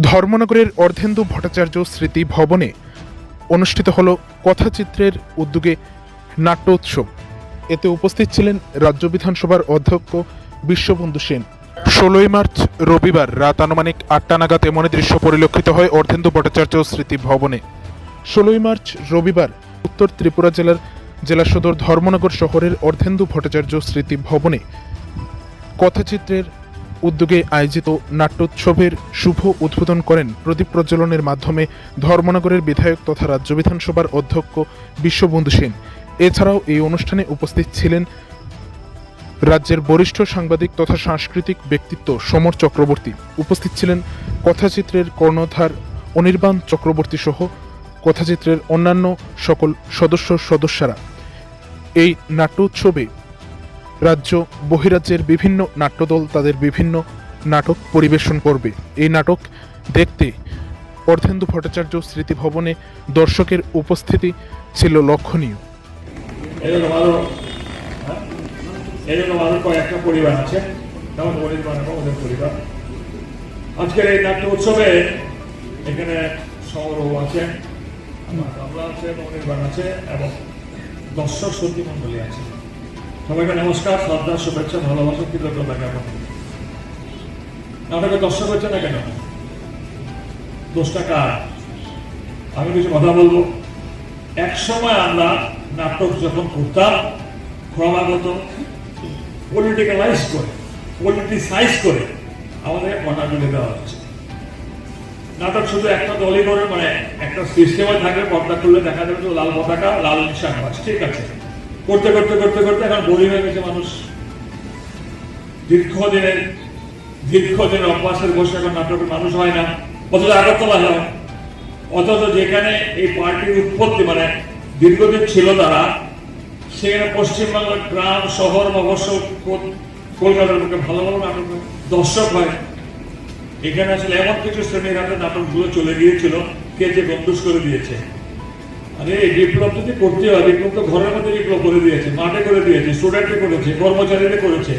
ধর্মনগরের অর্ধেন্দু ভট্টাচার্য স্মৃতি ভবনে অনুষ্ঠিত হল কথাচিত্রের উদ্যোগে নাট্যোৎসব। এতে উপস্থিত ছিলেন রাজ্য বিধানসভার অধ্যক্ষ বিশ্ববন্ধু সেন। ষোলোই মার্চ রবিবার রাত আনুমানিক আটটা নাগাদ এমনই দৃশ্য পরিলক্ষিত হয় অর্ধেন্দু ভট্টাচার্য স্মৃতি ভবনে। ষোলোই মার্চ রবিবার উত্তর ত্রিপুরা জেলার জেলা সদর ধর্মনগর শহরের অর্ধেন্দু ভট্টাচার্য স্মৃতি ভবনে কথাচিত্রের উদ্যোগে আয়োজিত নাট্যোৎসবের শুভ উদ্বোধন করেন প্রদীপ প্রজ্বলনের মাধ্যমে ধর্মনগরের বিধায়ক তথা রাজ্য বিধানসভার অধ্যক্ষ বিশ্ববন্ধু সেন। এছাড়াও এই অনুষ্ঠানে উপস্থিত ছিলেন রাজ্যের বরিষ্ঠ সাংবাদিক তথা সাংস্কৃতিক ব্যক্তিত্ব সমর চক্রবর্তী। উপস্থিত ছিলেন কথাচিত্রের কর্ণধার অনির্বাণ চক্রবর্তী সহ কথাচিত্রের অন্যান্য সকল সদস্য সদস্যরা এই নাট্যোৎসবে রাজ্য, বহিরাজ্যের বিভিন্ন নাট্যদল তাদের বিভিন্ন নাটক পরিবেশন করবে। এই নাটক দেখতে অর্ধেন্দু ভট্টাচার্য স্মৃতি ভবনে দর্শকের উপস্থিতি ছিল লক্ষণীয়। হ্যাঁ? আজকের এই নাট্য উৎসবে এখানে আছে, আমার আছে আছে, এবং দর্শক সত্যি মন্ডলী আছে। সবাইকে নমস্কার, শ্রদ্ধা, শুভেচ্ছা, ভালোবাসা, কৃতজ্ঞতা জ্ঞাপন নাটকে দর্শক হচ্ছে না কেন? দোষটা কার? আমি কিছু কথা বলব। এক সময় আমরা নাটক যখন করতাম, ক্রমাগত পলিটিক্যালাইজ করে পলিটিসাইজ করে আমাদের তুলে দেওয়া হচ্ছে। নাটক শুধু একটা দলই করে মানে একটা সিস্টেমে থাকবে পর্দা খুললে দেখা যাবে লাল পতাকা, লাল নিশান ঠিক আছে। করতে করতে করতে করতে এখন বলি হয়ে গেছে মানুষ। দীর্ঘদিনের দীর্ঘদিনের অভ্যাসের বসে এখন নাটকের মানুষ হয় না। অথচ আগরতলা হয়। অথচ যেখানে এই পার্টির উৎপত্তি মানে দীর্ঘদিন ছিল তারা, সেখানে পশ্চিমবাংলার গ্রাম, শহর অবশ্য কলকাতার বুকে ভালো ভালো নাটক দর্শক হয়। এখানে আসলে এমন কিছু শ্রেণির হাতে নাটকগুলো চলে গিয়েছিল, কে যে বন্দুষ করে দিয়েছে। আরে এই বিপ্লব যদি করতে হয় বিপ্লব তো ঘরের মধ্যে বিপ্লব করে দিয়েছে মাঠে করে দিয়েছে স্টুডেন্টে করেছে কর্মচারীরা করেছে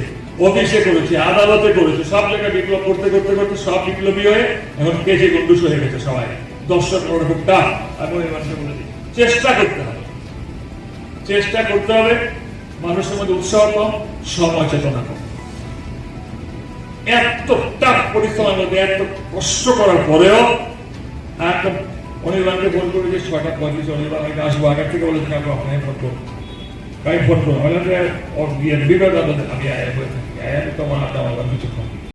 অফিসে করেছে আদালতে করেছে সব জায়গায় বিপ্লব করতে করতে করতে সব বিপ্লবী হয়ে এখন কেজে গন্ডুস হয়ে গেছে সবাই। দর্শক টাফ আমি ওই মানুষকে বলে দিই। চেষ্টা করতে হবে। চেষ্টা করতে হবে মানুষের মধ্যে উৎসাহ কম সচেতনা কম। এত টাফ পরিশ্রমের মধ্যে এত কষ্ট করার পরেও একদম অনির্বাণকে ফোন করে যে ছটা পঁয়ত্রিশ অনির্বাণ আমি আসব আগের থেকে বলেছেন আমি আপনাকে ফোন করব আমি ফোন করব বিবেক আমি হয়ে তোমার আড্ডা আমার কিছুক্ষণ